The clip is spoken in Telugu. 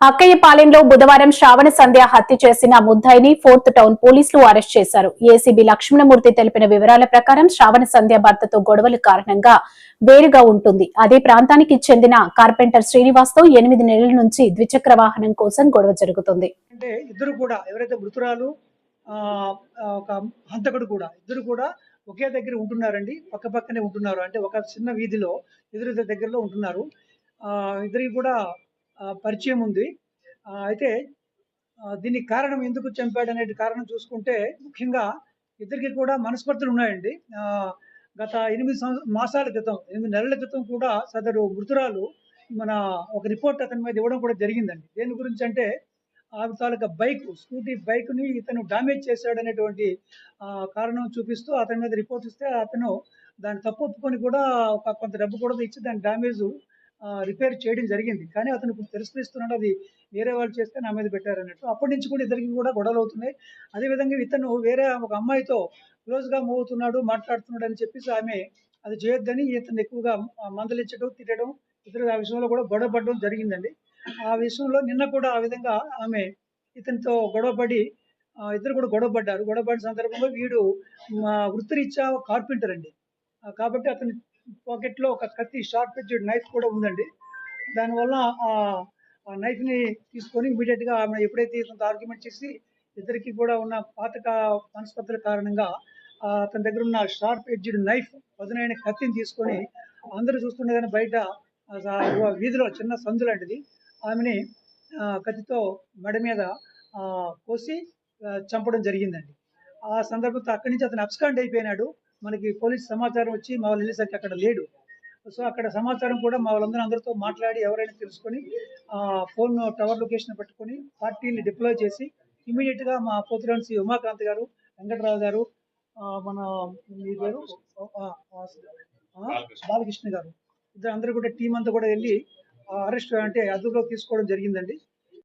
అక్కయ్యపాలెంలో బుధవారం శ్రావణ సంధ్య హత్య చేసిన ముద్దాయిని ఫోర్త్ టౌన్ పోలీసులు అరెస్ట్ చేశారు. ఏసీబీ లక్ష్మణమూర్తి తెలిపిన వివరాల ప్రకారం శ్రావణ సంధ్య భర్తతో గొడవల కారణంగా వేరుగా ఉంటుంది. అదే ప్రాంతానికి చెందిన కార్పెంటర్ శ్రీనివాస్తో ఎనిమిది నెలల నుంచి ద్విచక్ర వాహనం కోసం గొడవ జరుగుతుంది. అంటే ఇద్దరు కూడా ఎవరైతే మృతురాలు ఆ, ఒక హంతకుడు కూడా ఇద్దరు కూడా ఒకే దగ్గర ఉంటున్నారండి. పక్క పక్కనే ఉంటున్నారు. అంటే ఒక చిన్న వీధిలో ఎదురు దగ్గరలో ఉంటున్నారు. ఆ, ఇద్దరికి కూడా పరిచయం ఉంది. అయితే దీనికి కారణం ఎందుకు చంపాడు అనే కారణం చూసుకుంటే ముఖ్యంగా ఇద్దరికి కూడా మనస్పర్ధలు ఉన్నాయండి. గత ఎనిమిది మాసాల క్రితం ఎనిమిది నెలల క్రితం కూడా సదరు మృతురాలు మన ఒక రిపోర్ట్ అతని మీద ఇవ్వడం కూడా జరిగిందండి. దేని గురించి అంటే ఆమె తాలూకా బైక్ స్కూటీ బైక్ని ఇతను డామేజ్ చేశాడు అనేటువంటి కారణం చూపిస్తూ అతని మీద రిపోర్ట్ ఇస్తే అతను దాన్ని తప్పు ఒప్పుకొని కూడా ఒక కొంత డబ్బు కూడా ఇచ్చి దాని డ్యామేజ్ రిపేర్ చేయడం జరిగింది. కానీ అతను ఇప్పుడు తిరస్కరిస్తున్నాడు. అది వేరే వాళ్ళు చేస్తే నా మీద పెట్టారన్నట్టు. అప్పటి నుంచి కూడా ఇద్దరికి కూడా గొడవలు అవుతున్నాయి. అదేవిధంగా ఇతను వేరే ఒక అమ్మాయితో క్లోజ్గా మూవ్ అవుతున్నాడు మాట్లాడుతున్నాడు అని చెప్పేసి ఆమె అది చేయొద్దని ఇతను ఎక్కువగా మందలించడం తిట్టడం ఇతరు ఆ విషయంలో కూడా గొడవపడడం జరిగిందండి. ఆ విషయంలో నిన్న కూడా ఆ విధంగా ఆమె ఇతనితో గొడవపడి ఇద్దరు కూడా గొడవపడ్డారు. గొడవపడిన సందర్భంలో వీడు మా వృత్తిరీత్యా కార్పెంటర్ అండి. కాబట్టి అతని పాకెట్లో ఒక కత్తి షార్ట్ ఎడ్జ్డ్ నైఫ్ కూడా ఉందండి. దానివల్ల ఆ నైఫ్ని ని తీసుకొని ఇమీడియట్గా ఆమె ఎప్పుడైతే ఇతనితో ఆర్గ్యుమెంట్ చేసి ఇద్దరికి కూడా ఉన్న పాతక మనస్పత్తుల కారణంగా అతని దగ్గర ఉన్న షార్ప్ ఎడ్జ్డ్ నైఫ్ పదునైన కత్తిని తీసుకొని అందరూ చూస్తుండగానే బయట వీధిలో చిన్న సందు లాంటిది. ఆమెని కత్తితో మెడ మీద కోసి చంపడం జరిగిందండి. ఆ సందర్భంతో అక్కడి నుంచి అతను అబ్స్కాండ్ అయిపోయినాడు. మనకి పోలీస్ సమాచారం వచ్చి మా వాళ్ళు వెళ్ళేసరికి అక్కడ లేడు. సో అక్కడ సమాచారం కూడా మా వాళ్ళందరూ అందరితో మాట్లాడి ఎవరైనా తెలుసుకొని ఆ ఫోన్ టవర్ లొకేషన్ పెట్టుకొని పార్టీని డిప్లాయ్ చేసి ఇమీడియట్గా మా పోతురాన్సి ఉమాకాంత్ గారు వెంకటరావు గారు మన ఆ, బాలకృష్ణ. గారు. ఇద్దరు అందరూ కూడా టీం అంతా కూడా వెళ్ళి అరెస్ట్ అంటే అదుపులో తీసుకోవడం జరిగిందండి.